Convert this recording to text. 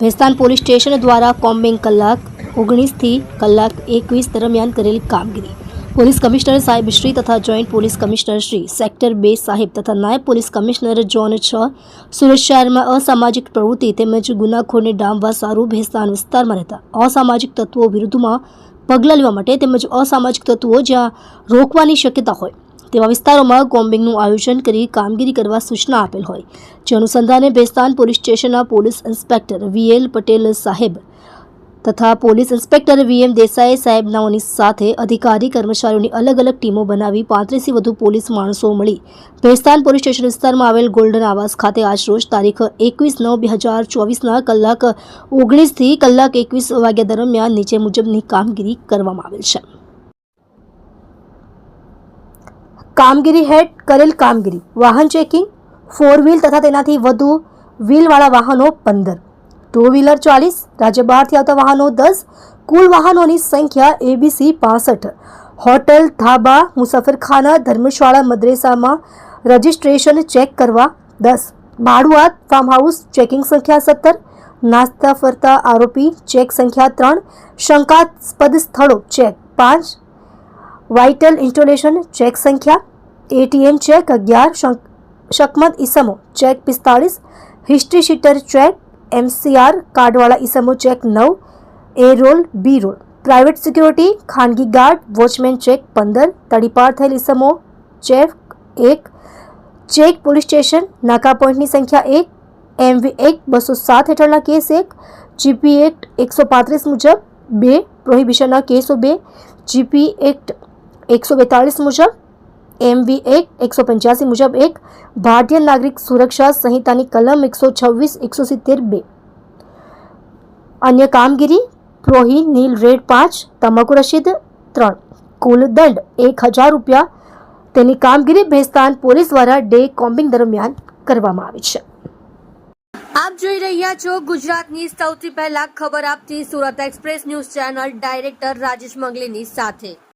Bhestan police station દ્વારા combing કલાક ઓગણીસથી કલાક એકવીસ દરમિયાન કરેલી કામગીરી. પોલીસ કમિશનર સાહેબ શ્રી તથા joint police commissioner Shri sector બે સાહેબ તથા નાયબ પોલીસ કમિશનર જોન છ સુરત શહેરમાં અસામાજિક પ્રવૃત્તિ તેમજ ગુનાખોરને ડામવા સારું ભેસ્તાન વિસ્તારમાં રહેતા અસામાજિક તત્વો વિરુદ્ધમાં પગલાં લેવા માટે તેમજ અસામાજિક તત્વો જ્યાં રોકવાની શક્યતા હોય. તેવા વિસ્તારોમાં કોમ્બિંગનું આયોજન કરી કામગીરી કરવા સૂચના આપેલ હોય. જે અનુસંધાને ભેસ્તાન પોલીસ સ્ટેશનના પોલીસ ઇન્સ્પેક્ટર વીએલ પટેલ સાહેબ તથા પોલીસ ઇન્સ્પેક્ટર વીએમ દેસાઈ સાહેબનાઓની સાથે અધિકારી, કર્મચારીઓની અલગ અલગ ટીમો બનાવી પાંત્રીસથી વધુ પોલીસ માણસો મળી. ભેસ્તાન પોલીસ સ્ટેશન વિસ્તારમાં આવેલ ગોલ્ડન આવાસ ખાતે આજરોજ તારીખ એકવીસ નવ બે હજાર ચોવીસના કલાક ઓગણીસથી કલાક એકવીસ વાગ્યા દરમિયાન નીચે મુજબની કામગીરી કરવામાં આવેલ છે. કામગીરી હેડ કરેલ કામગીરી. વાહન ચેકિંગ ફોર વ્હીલ તથા તેનાથી વધુ વ્હીલવાળા વાહનો પંદર. ટુ વ્હીલર ચાલીસ, રાજ્ય બહારથી આવતા વાહનો દસ, કુલ વાહનોની સંખ્યા એબીસી પાસઠ. હોટલ, ધાબા, મુસાફરખાના, ધર્મશાળા, મદ્રેસામાં રજિસ્ટ્રેશન ચેક કરવા દસ. ભાડુઆત ફાર્મ હાઉસ ચેકિંગ સંખ્યા સત્તર. નાસ્તા, ફરતા, આરોપી, ચેક સંખ્યા ત્રણ. શંકાસ્પદ સ્થળો ચેક પાંચ. વાઇટલ ઇન્સ્ટોલેશન ચેક સંખ્યા એટીએમ ચેક અગિયાર શંક- શકમત ઈસમો ચેક પિસ્તાળીસ હિસ્ટ્રી શીટર ચેક એમસીઆર કાર્ડવાળા ઈસમો ચેક નવ A roll B roll private security ખાનગી ગાર્ડ વોચમેન ચેક પંદર તડીપાર થયેલ ઈસમો ચેક એક ચેક પોલીસ સ્ટેશન નાકા પોઈન્ટની સંખ્યા એક એમવી એક બસો સાત હેઠળના કેસ એક જીપી એક્ટ એકસો પાંત્રીસ મુજબ બે પ્રોહિબિશનના કેસો બે જીપી એક્ટ એકસો બેતાળીસ મુજબ એમવી એક્ટ એકસો પંચ્યાસી મુજબ એક ભારતીય નાગરિક સુરક્ષા સંહિતાની કલમ એકસો છવ્વીસ, એકસો સિત્તેર બે. અન્ય કામગીરી પ્રોહી નીલ રેડ પાંચ, તમાકુ રસીદ ત્રણ. કુલ દંડ એક હજાર રૂપિયા. તેની કામગીરી ભેસ્તાન પોલીસ દ્વારા ડે કોમ્બિંગ દરમિયાન કરવામાં આવી છે. આપ જોઈ રહ્યા છો ગુજરાતની સૌથી પહેલા ખબર આપતી Surat express news channel director Rajesh મંગલીની સાથે.